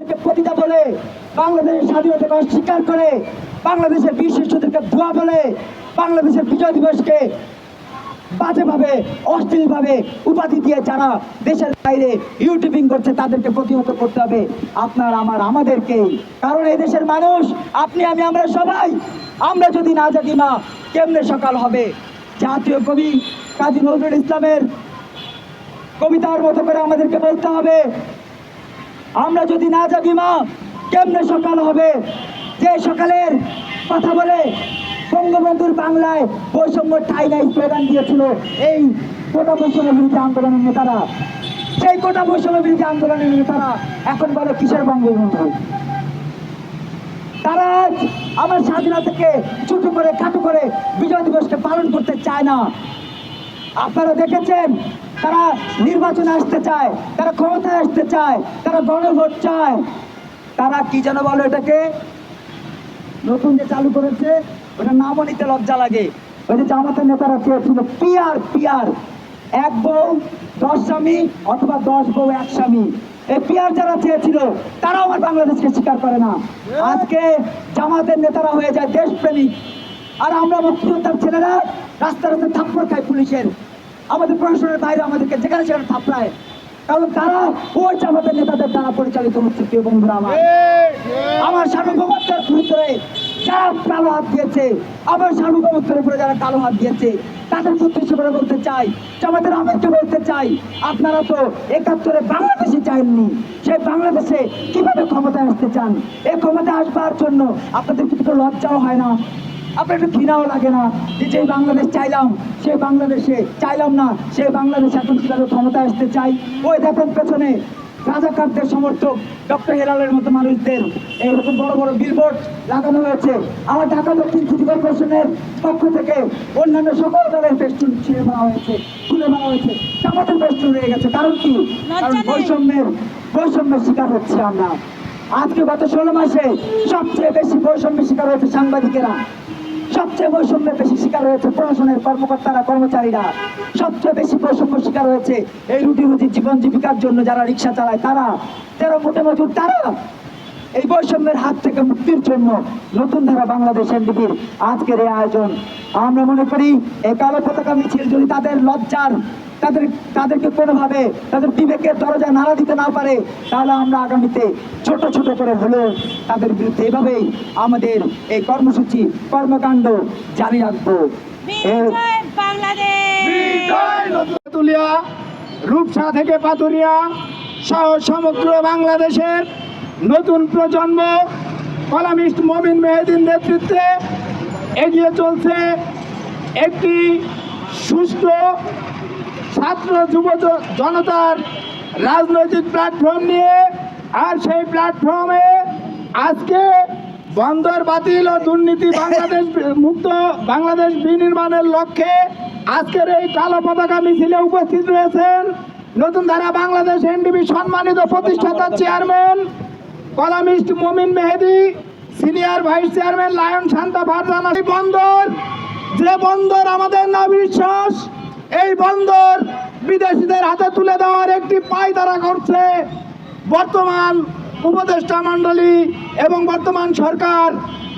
পতিতা বলে বাংলাদেশের স্বাধীনতাকে অস্বীকার করে, বাংলাদেশের বীর শিশুদেরকে ধোয়া বলে, বাংলাদেশের বিজয় দিবসকে বাজেভাবে, অশ্লীলভাবে উপাধি দিয়ে যারা দেশের বাইরে ইউটিউবিং করছে, তাদেরকে প্রতিহত করতে হবে। আপনার, আমার, আমাদেরকেই। কারণ এই দেশের মানুষ, আপনি, আমি, আমরা সবাই, আমরা যদি না জাগি না কেমনে সকাল হবে? জাতীয় কবি কাজী নজরুল ইসলামের কবিতার মতো করে আমাদেরকে বলতে হবে আমরা যদি না জাগি, মা, কেমনে সকাল হবে? যে সকালের কথা বলে বঙ্গবন্ধুর বাংলায় বৈষম্য ঠাই নাই স্লোগান দিয়েছিল, এই কোটা বৈষম্য বিরুদ্ধে আন্দোলনের নেতারা। সেই কোটা বৈষম্য বিরুদ্ধে আন্দোলনের নেতারা এখন বলে কিসের বঙ্গবন্ধু? তারা আজ আমার স্বাধীনতাকে ছোট করে, খাটো করে বিজয় দিবসকে পালন করতে চায় না। আপনারা দেখেছেন তারা নির্বাচনে আসতে চায়, তারা ক্ষমতায় আসতে চায়, তারা গণভোট চায়। তারা কি যেন বলো এটাকে নতুন যে চালু করেছে ওটা নামও নিতে লজ্জা লাগে। ওই যে জামাতের নেতারা চেয়েছিল পিয়ার পিয়ার। এক বউ, দশ স্বামী অথবা দশ বউ, এক স্বামী। এই পিয়ার যারা চেয়েছিল তারা আমার বাংলাদেশকে স্বীকার করে না। আজকে জামাতের নেতারা হয়ে যায় দেশপ্রেমিক। আর আমরা মুক্তিযোদ্ধার ছেলেরা রাস্তা রাস্তায় থাপ্পড় খাই পুলিশের। আমাদের প্রশাসনের বাইরে আমাদেরকে যেখানে সেখানে থাপড়ায়। কারণ তারা ওই জামাতের নেতাদের দ্বারা পরিচালিত হচ্ছে, প্রিয় বন্ধুরা আমার। আমার সার্বভৌমত্বের ভিতরে যারা কালো হাত দিয়েছে, আমার সার্বভৌমত্বের উপরে যারা কালো হাত দিয়েছে, তাদের উদ্দেশ্য করে বলতে চাই আমাদের আমাকে বলতে চাই, আপনারা তো একাত্তরে বাংলাদেশে চাননি সেই বাংলাদেশে কীভাবে ক্ষমতায় আসতে চান? এই ক্ষমতায় আসবার জন্য আপনাদের কিছু লজ্জাও হয় না। আপনার একটু ঘৃণাও লাগে না যে যে বাংলাদেশ চাইলাম সে বাংলাদেশে চাইলাম না সে বাংলাদেশ এখন কীভাবে ক্ষমতায় আসতে চাই? ওই দেখেন পেছনে রাজাকারদের সমর্থক ডক্টর হেলালের মতো মানুষদের। এইরকম বড় বড় বিলবোর্ড লাগানো হয়েছে। আমার ঢাকা দক্ষিণ সিটি কর্পোরেশনের পক্ষ থেকে অন্যান্য সকল দলের ফেস্টুন ছিঁড়ে মারা হয়েছে খুলে মারা হয়েছে। আমাদের ফেস্টুন রয়ে গেছে। কারণ কি? কারণ বৈষম্যের বৈষম্যের শিকার হচ্ছে আমরা। আজকে গত ষোলো মাসে সবচেয়ে বেশি বৈষম্যের শিকার হয়েছে সাংবাদিকেরা। সবচেয়ে বৈষম্যের বেশি শিকার হয়েছে প্রশাসনের কর্মকর্তারা, কর্মচারীরা। সবচেয়ে বেশি বৈষম্য শিকার হয়েছে এই রুটি রুটি জীবন জীবিকার জন্য যারা রিক্সা চালায়, তারা। তেরো মোটে মজুর, তারা এই বৈষম্যের হাত থেকে মুক্তির জন্য নতুন ধারা বাংলাদেশ এনডিপির আজকের এই আয়োজন। আমরা মনে করি এই কালো পতাকা মিছিল যদি তাদের লজ্জার তাদের তাদেরকে কোনোভাবে তাদের বিবেকের দরজা নাড়া দিতে না পারে তাহলে আমরা আগামীতে ছোট ছোট করে হলেও তাদের বিরুদ্ধে এভাবেই আমাদের এই কর্মসূচি কর্মকাণ্ড জারি রাখব। রূপসা থেকে পাতুরিয়া সহ সমগ্র বাংলাদেশের নতুন প্রজন্ম কলামিস্ট মমিন মেহেদিন নেতৃত্বে এগিয়ে চলছে একটি সুষ্ঠু ছাত্র যুব জনতার রাজনৈতিক প্ল্যাটফর্ম নিয়ে আর সেই প্ল্যাটফর্মে আজকে বন্দর বাতিল ও দুর্নীতি বাংলাদেশ মুক্ত বাংলাদেশ বিনির্মাণের লক্ষ্যে আজকের এই কালো পতাকা মিছিলে উপস্থিত রয়েছেন নতুন ধারা বাংলাদেশ এনডিবি সম্মানিত প্রতিষ্ঠাতা chairman, columnist Momin Mehedi, senior vice chairman lion Shanta Farzana Bandar, যে বন্দর আমাদের না বিশ্বাস এই বন্দর বিদেশিদের হাতে তুলে দেওয়ার একটি পায়তারা করছে। বর্তমান উপদেষ্টা মণ্ডলী এবং বর্তমান সরকার,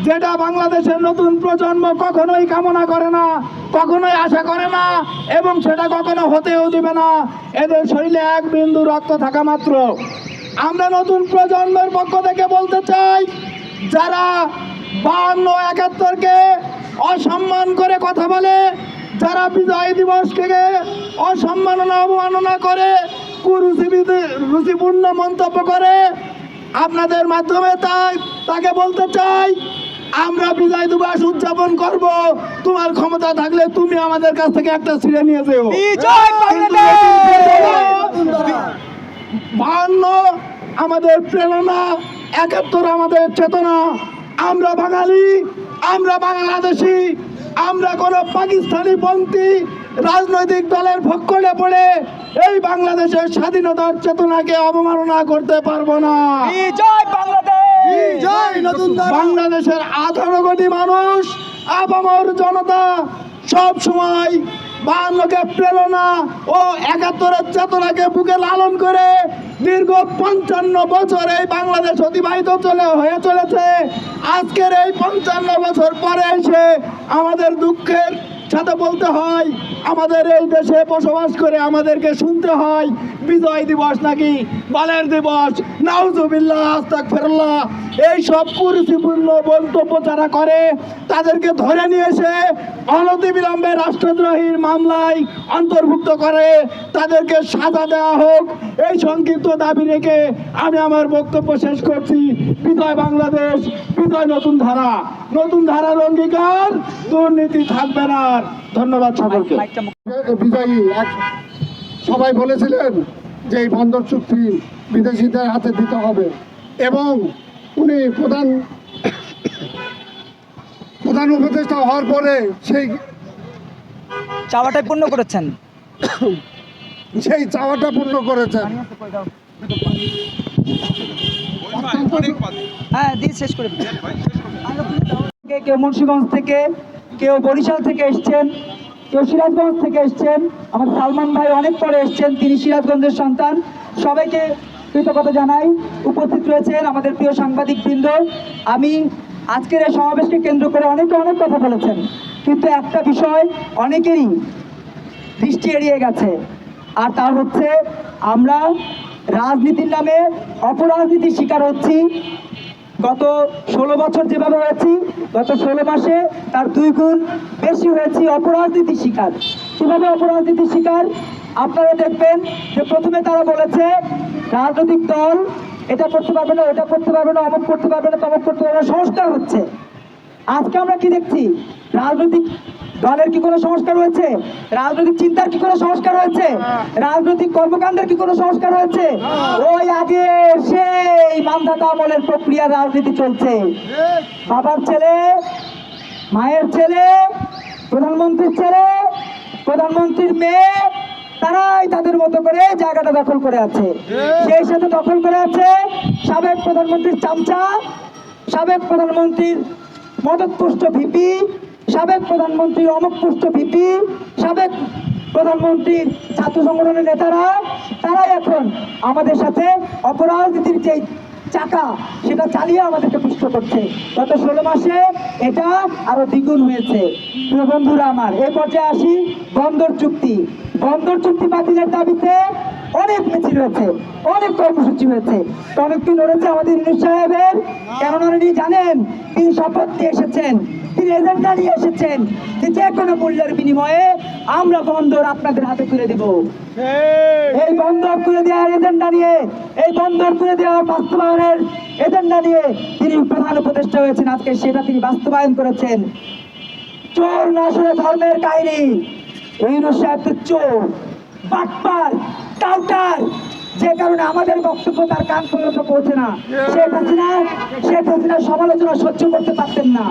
যেটা বাংলাদেশের নতুন প্রজন্ম কখনোই কামনা করে না, কখনোই আশা করে না এবং সেটা কখনো হতেও দিবে না। এদের শরীরে এক বিন্দু রক্ত থাকা মাত্র। আমরা নতুন প্রজন্মের পক্ষ থেকে বলতে চাই, যারা বাহান্ন, একাত্তরকে অসম্মান করে কথা বলে যারা বিজয় দিবসকে অসম্মাননা অবমাননা করে কুরুচিবিদ রুচিপূর্ণ মন্তব্য করে আপনাদের মাধ্যমে তাই তাকে বলতে চাই আমরা বিজয় দিবস উদযাপন করব। তোমার ক্ষমতা থাকলে তুমি আমাদের কাছ থেকে একটা ছিঁড়ে নিয়ে যেও। বাহান্ন আমাদের প্রেরণা একাত্তর আমাদের চেতনা। আমরা বাঙালি আমরা বাংলাদেশি। আমরা কোনো পাকিস্তানি পন্থী রাজনৈতিক দলের ভক্ষণে পড়ে এই বাংলাদেশের স্বাধীনতার চেতনাকে অবমাননা করতে পারব না। বাংলাদেশের আঠারো কোটি মানুষ আপামর জনতা সব সময় বাহান্নকে প্রেরণা ও একাত্তরের চেতনাকে বুকে লালন করে দীর্ঘ পঞ্চান্ন বছর এই বাংলাদেশ অতিবাহিত চলে হয়ে চলেছে। আজকের এই পঞ্চান্ন বছর পরে এসে আমাদের দুঃখের সাথে বলতে হয়, আমাদের এই দেশে বসবাস করে আমাদেরকে শুনতে হয়, বিজয় দিবস নাকি বালের দিবস, নাউজুবিল্লাহ আস্তাক ফেরল্লাহ এই সব কুরুচিপূর্ণ মন্তব্য যারা করে, তাদেরকে ধরে নিয়ে এসে অনতিবিলম্বে রাষ্ট্রদ্রোহীর মামলায় অন্তর্ভুক্ত করে, তাদেরকে সাজা দেওয়া হোক, এই সংক্ষিপ্ত দাবি রেখে আমি আমার বক্তব্য শেষ করছি। বিজয় বাংলাদেশ, বিজয় নতুন ধারা। নতুন ধারার অঙ্গীকার দুর্নীতি থাকবে না ধন্যবাদ সকলকে। বিজয়ী সবাই বলেছিলেন যে এই বন্দর চুক্তি বিদেশিদের হাতে দিতে হবে। এবং উনি প্রধান প্রধান উপদেষ্টা হওয়ার পরে সেই চাওয়াটাই পূর্ণ করেছেন। সেই চাওয়াটা পূর্ণ করেছেন। হ্যাঁ দিয়ে শেষ করে কেউ মুন্সিগঞ্জ থেকে, কেউ বরিশাল থেকে এসছেন, কেউ সিরাজগঞ্জ থেকে এসছেন। আমার সালমান ভাই অনেক পরে এসছেন, তিনি সিরাজগঞ্জের সন্তান। সবাইকে কৃতজ্ঞতা জানাই। উপস্থিত রয়েছেন আমাদের প্রিয় সাংবাদিক বৃন্দ। আমি আজকের এই সমাবেশকে কেন্দ্র করে অনেকে অনেক কথা বলেছেন, কিন্তু একটা বিষয় অনেকেরই দৃষ্টি এড়িয়ে গেছে, আর তা হচ্ছে আমরা রাজনীতির নামে অপরাজনীতির শিকার হচ্ছি। গত ষোলো বছর যেভাবে হয়েছি, গত ষোলো মাসে তার দুই গুণ বেশি হয়েছি অপরাজনীতির শিকার। কীভাবে অপরাজনীতির শিকার? আপনারা দেখবেন যে প্রথমে তারা বলেছে, রাজনৈতিক দল এটা করতে পারবে না, ওটা করতে পারবে না, অমক করতে পারবে না, তমক করতে পারবে না, সংস্কার হচ্ছে। আজকে আমরা কি দেখছি? রাজনৈতিক দলের কি কোনো সংস্কার হয়েছে? রাজনৈতিক চিন্তার কি কোনো সংস্কার হয়েছে? রাজনৈতিক কর্মকাণ্ডের কি কোনো সংস্কার হয়েছে? ওই আগে সেই মান্ধাতা আমলের প্রক্রিয়া রাজনীতি চলছে। বাবার ছেলে, মায়ের ছেলে, প্রধানমন্ত্রীর ছেলে, প্রধানমন্ত্রীর মেয়ে, তারাই তাদের মতো করে জায়গাটা দখল করে আছে। সেই সাথে দখল করে আছে সাবেক প্রধানমন্ত্রীর চামচা, সাবেক প্রধানমন্ত্রীর মদতপুষ্ট ভিপি সাবেক প্রধানমন্ত্রীর অমুকপুষ্ট ভিপি, সাবেক প্রধানমন্ত্রীর ছাত্র সংগঠনের নেতারা, তারাই এখন আমাদের সাথে অপরাজনীতির যে চাকা, সেটা চালিয়ে আমাদেরকে পুষ্ট করছে। গত ষোলো মাসে এটা আরও দ্বিগুণ হয়েছে। বন্ধুরা আমার, এ পর্যায়ে আসি বন্দর চুক্তি। বন্দর চুক্তি বাতিলের দাবিতে অনেক মিছিল হয়েছে অনেক কর্মসূচি হয়েছে। কি নড়েছে আমাদের ইউনুস সাহেবের? কেন নড়েনি জানেন তিনি শপথ নিয়ে এসেছেন তিনি এজেন্ডা নিয়ে এসেছেন যে যে কোনো মূল্যের বিনিময়ে আমরা বন্দর আপনাদের হাতে তুলে দেব। এই! বন্দর তুলে দেওয়ার এজেন্ডা নিয়ে এই বন্দর তুলে দেওয়ার বাস্তবায়নের এজেন্ডা নিয়ে তিনি প্রধান উপদেষ্টা হয়েছেন। আজকে সেটা তিনি বাস্তবায়ন করেছেন। চোর নাশরে ধর্মের কাহিনী। ইউনুস সাহেব তো চোর বাটপার। টাউটার যে কারণে আমাদের বক্তব্য তার কান পর্যন্ত পৌঁছে না। শেখ হাসিনা শেখ হাসিনা সমালোচনা সহ্য করতে পারতেন না।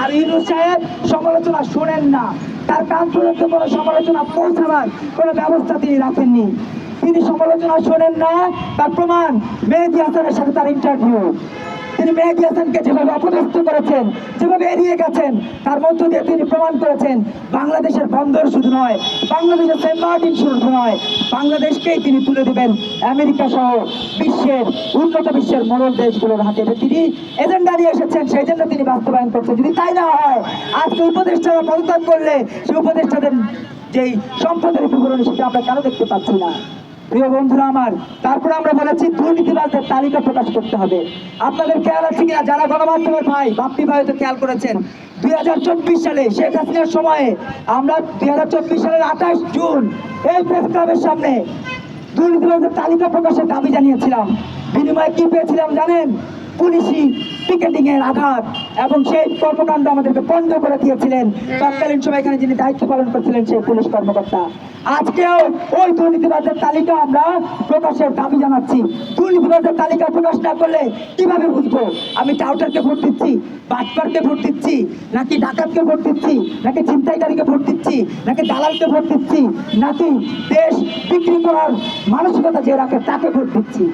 আর ইউনুস সাহেব সমালোচনা শোনেন না। তার কান পর্যন্ত কোনো সমালোচনা পৌঁছাবার কোনো ব্যবস্থা তিনি রাখেননি। তিনি সমালোচনা শোনেন না তার প্রমাণ মেহেদি হাসানের সাথে তার ইন্টারভিউ তিনি মেহেদি হাসানকে যেভাবে অপদস্থ করেছেন, যেভাবে এড়িয়ে গেছেন, তার মধ্য দিয়ে তিনি প্রমাণ করেছেন, বাংলাদেশের বন্দর শুধু নয়, বাংলাদেশের সেন্ট মার্টিন শুধু নয়, বাংলাদেশকেই তিনি তুলে দেবেন আমেরিকা সহ বিশ্বের, উন্নত বিশ্বের মরল দেশগুলোর হাতে। তিনি এজেন্ডা নিয়ে এসেছেন, সেই জন্য তিনি বাস্তবায়ন করছেন। যদি তাই না হয়, আজকে উপদেষ্টারা পদত্যাগ করলে সেই উপদেষ্টাদের যেই সম্পদের বিবরণ সেটা আমরা কেন দেখতে পাচ্ছি না? প্রিয় বন্ধুরা আমার, তারপরে আমরা বলেছি দুর্নীতিবাজদের তালিকা প্রকাশ করতে হবে। আপনাদের খেয়াল আছে কিনা? যারা গণমাধ্যমের ভাই, বাপ্পি ভাই তো খেয়াল করেছেন। দুই হাজার চব্বিশ সালে শেখ হাসিনার সময়ে আমরা দুই হাজার চব্বিশ সালের আঠাশ জুন এই প্রেস ক্লাবের সামনে দুর্নীতিবাজদের তালিকা প্রকাশের দাবি জানিয়েছিলাম। বিনিময়ে কি পেয়েছিলাম জানেন? পুলিশি পিকেটিং এর আঘাত এবং সেই কর্মকাণ্ড আমাদেরকে বন্ধ করে দিয়েছিলেন। তৎকালীন সময় এখানে যিনি দায়িত্ব পালন করছিলেন সেই পুলিশ কর্মকর্তা। আজকেও ওই দুর্নীতিবাদের তালিকা আমরা প্রকাশের দাবি জানাচ্ছি। দুর্নীতিবাজের তালিকা প্রকাশ না করলে কীভাবে বুঝব? আমি টাউটারকে ভোট দিচ্ছি, বাটপারকে ভোট দিচ্ছি, নাকি ডাকাতকে ভোট দিচ্ছি, নাকি ছিনতাইকারীকে ভোট দিচ্ছি, নাকি দালালকে ভোট দিচ্ছি, নাকি দেশ বিক্রি করার মানসিকতা যে রাখে তাকে ভোট দিচ্ছি।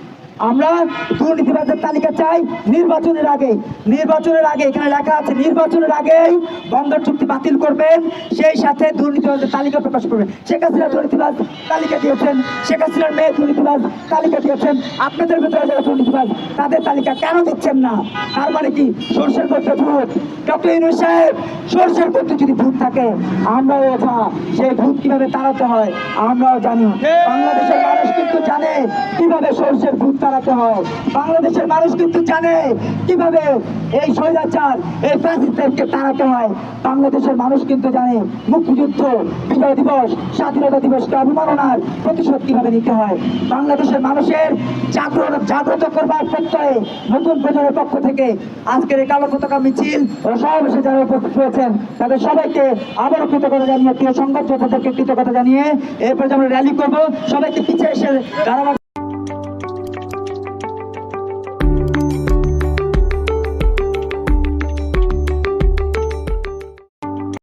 আমরা দুর্নীতিবাজের তালিকা চাই নির্বাচনের আগে। নির্বাচনের আগে এখানে লেখা আছে নির্বাচনের আগেই বন্দর চুক্তি বাতিল করবেন সেই সাথে দুর্নীতিবাজের তালিকা প্রকাশ করবেন। শেখ হাসিনা দুর্নীতিবাজ তালিকা দিয়েছেন শেখ হাসিনার মেয়ে দুর্নীতিবাজ তালিকা দিয়েছেন। আপনাদের ভেতরে যারা দুর্নীতিবাজ তাদের তালিকা কেন দিচ্ছেন না? তার মানে কি? সরষের মধ্যে ভূত ডক্টর ইউনুস সাহেব সরষের মধ্যে যদি ভূত থাকে আমরাও ওঠা। সেই ভূত কীভাবে তাড়াতে হয় আমরাও জানি। বাংলাদেশের মানুষ কিন্তু জানে কীভাবে সরষের ভূত তাড়াতে হয়। বাংলাদেশের মানুষ কিন্তু জানে কীভাবে এই স্বৈরাচার, এই ফ্যাসিস্টদেরকে তাড়াতে হয়। বাংলাদেশের মানুষ কিন্তু জানে মুক্তিযুদ্ধ, বিজয় দিবস, স্বাধীনতা দিবসকে অবমাননার প্রতিশোধ কীভাবে নিতে হয়। বাংলাদেশের মানুষের জাগ্রত জাগ্রত করবার প্রত্যয়ে নতুন প্রজন্মের পক্ষ থেকে আজকের এই কালো পতাকা মিছিল ও সমাবেশে যারা উপস্থিত হয়েছেন, তাদের সবাইকে আবারও কৃতজ্ঞতা জানিয়ে, প্রিয় সংবাদ যোদ্ধাদেরকে কৃতজ্ঞতা জানিয়ে এরপর আমরা র্যালি করব, সবাইকে পিছিয়ে এসে